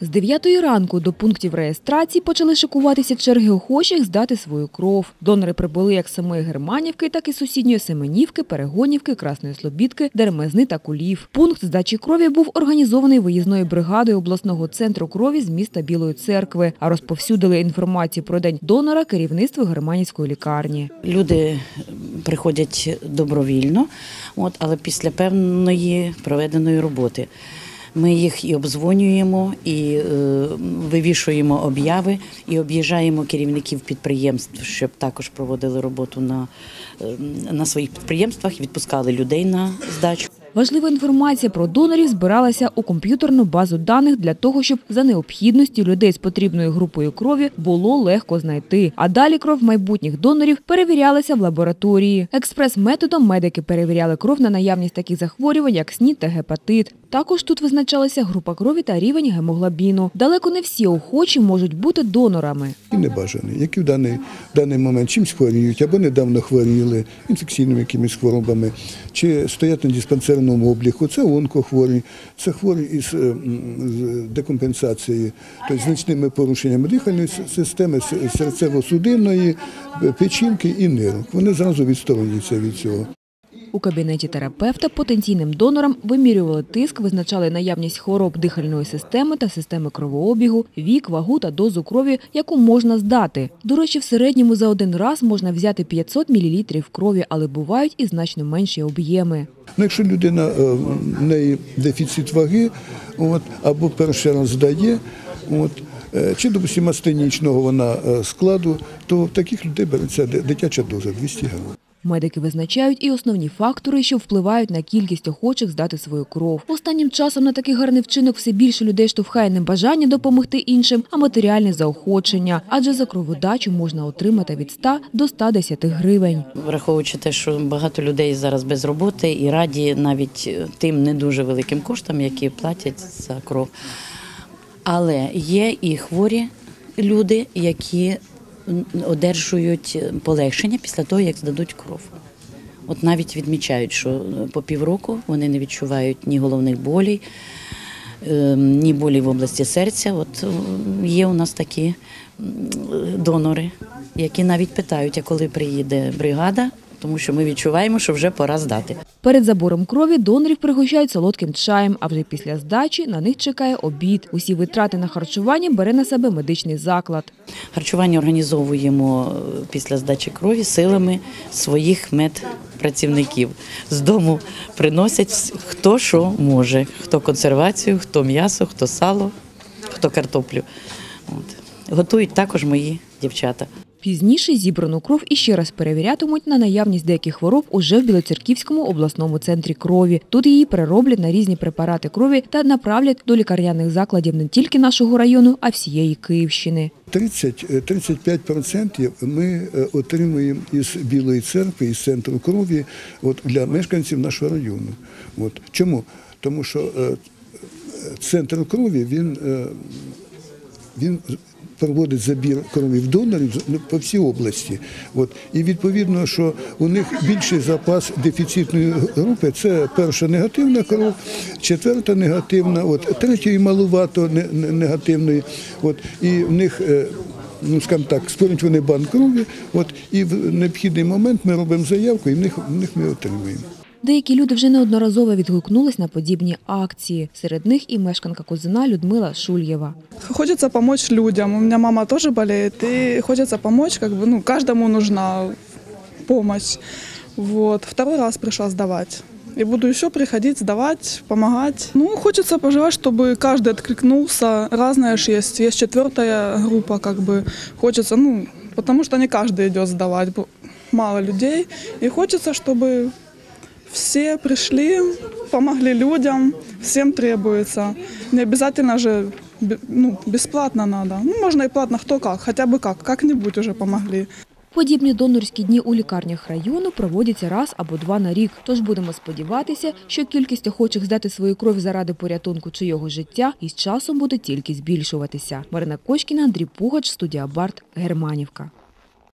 З 9 ранку до пунктів реєстрації почали шикуватися черги охочих здати свою кров. Донори прибули як самої Германівки, так і сусідньої Семенівки, Перегонівки, Красної Слобідки, Деремезни та Кулів. Пункт здачі крові був організований виїзною бригадою обласного центру крові з міста Білої церкви, а розповсюдили інформацію про день донора керівництво Германівської лікарні. Люди приходять добровільно, от, але після певної проведеної роботи. Ми їх і обдзвонюємо, і е, вивішуємо обяви, і об'їжджаємо керівників підприємств, щоб також проводили роботу на, е, на своїх підприємствах, відпускали людей на здачу. Важлива інформація про донорів збиралася у комп'ютерну базу даних для того, щоб за необхідності людей з потрібною групою крові було легко знайти. А далі кров майбутніх донорів перевірялася в лабораторії. Експрес-методом медики перевіряли кров на наявність таких захворювань, як СНІД та гепатит. Також тут визначалася група крові та рівень гемоглобіну. Далеко не всі охочі можуть бути донорами. і небажані, які в даний, даний момент чимось хворіють або недавно хворіли, інфекційними якимись хворобами, чи стоять на диспансерному обліку. Це онкохворі, це хворі із е, декомпенсацією, тобто значними порушеннями дихальної системи, серцево-судинної, печінки і нирок. Вони зразу відсторонюються від цього. У кабінеті терапевта потенційним донорам вимірювали тиск, визначали наявність хвороб дихальної системи та системи кровообігу, вік, вагу та дозу крові, яку можна здати. До речі, в середньому за один раз можна взяти 500 мл крові, але бувають і значно менші об'єми. Ну, якщо людина е, в неї дефіцит ваги, от, або перший раз здає, от, е, чи, допустимо, астенічного вона е, складу, то в таких людей береться дитяча доза 200 грамів. Медики визначають і основні фактори, що впливають на кількість охочих здати свою кров. Останнім часом на такий гарний вчинок все більше людей штовхає не бажання допомогти іншим, а матеріальне заохочення. Адже за кроводачу можна отримати від 100 до 110 гривень. Враховуючи те, що багато людей зараз без роботи і раді навіть е, тим не дуже великим коштам, які платять за кров. Але є і хворі люди, які одержують полегшення після того, як здадуть кров. От навіть відмічають, що е, по півроку вони не відчувають ні головних болей, е, ні болі в області серця. От е, є у нас такі донори, які навіть питають, а коли приїде бригада, тому що ми відчуваємо, що вже пора здати. Перед забором крові донорів пригощають солодким чаєм, а вже після здачі на них чекає обід. Усі витрати на харчування бере на себе медичний заклад. Харчування організовуємо е, після здачі крові силами своїх медпрацівників. З дому приносять хто що може, хто консервацію, хто м'ясо, хто сало, хто картоплю. От. Готують також мої дівчата. Пізніше зібрану кров іще раз перевірятимуть на наявність деяких хвороб уже в Білоцерківському обласному центрі крові. Тут її перероблять на різні препарати крові та направлять до лікарняних закладів не тільки нашого району, а всієї Київщини. 30-35% ми е, отримуємо із Білої церкви, із центру крові от, для мешканців нашого району. От. Чому? Тому що е, центр крові він, е, він проводить забір крові в донорів ну, по всій області. От. І відповідно, що у них більший запас дефіцитної групи це перша негативна кров, четверта негативна, от, третьої малувато не- не- негативної. От. І в них. е, Ну, скажімо так, створюють вони банк крові, от, і в необхідний момент ми робимо заявку, і в них, в них ми отримуємо. Деякі люди вже неодноразово відгукнулись на подібні акції. Серед них і мешканка Козина Людмила Шульєва. Хочется помочь людям. У меня мама тоже болеет, и хочется помочь, как бы, ну, каждому нужна помощь. Вот. Второй раз пришла сдавать. И буду еще приходить, сдавать, помогать. Ну, хочется пожелать, чтобы каждый откликнулся. Разная же есть. Есть четвертая группа, как бы. Хочется, ну, потому что не каждый идет сдавать. бу- Мало людей. И хочется, чтобы все пришли, помогли людям, всем требуется. Не обязательно же бе- ну, бесплатно надо. Ну, можно и платно, кто как, хотя бы как, как-нибудь уже помогли. Подібні донорські дні у лікарнях району проводяться раз або два на рік. Тож будемо сподіватися, що кількість охочих здати свою кров заради порятунку чийого життя із часом буде тільки збільшуватися. Марина Кочкіна, Андрій Пугач, студія Барт, Германівка.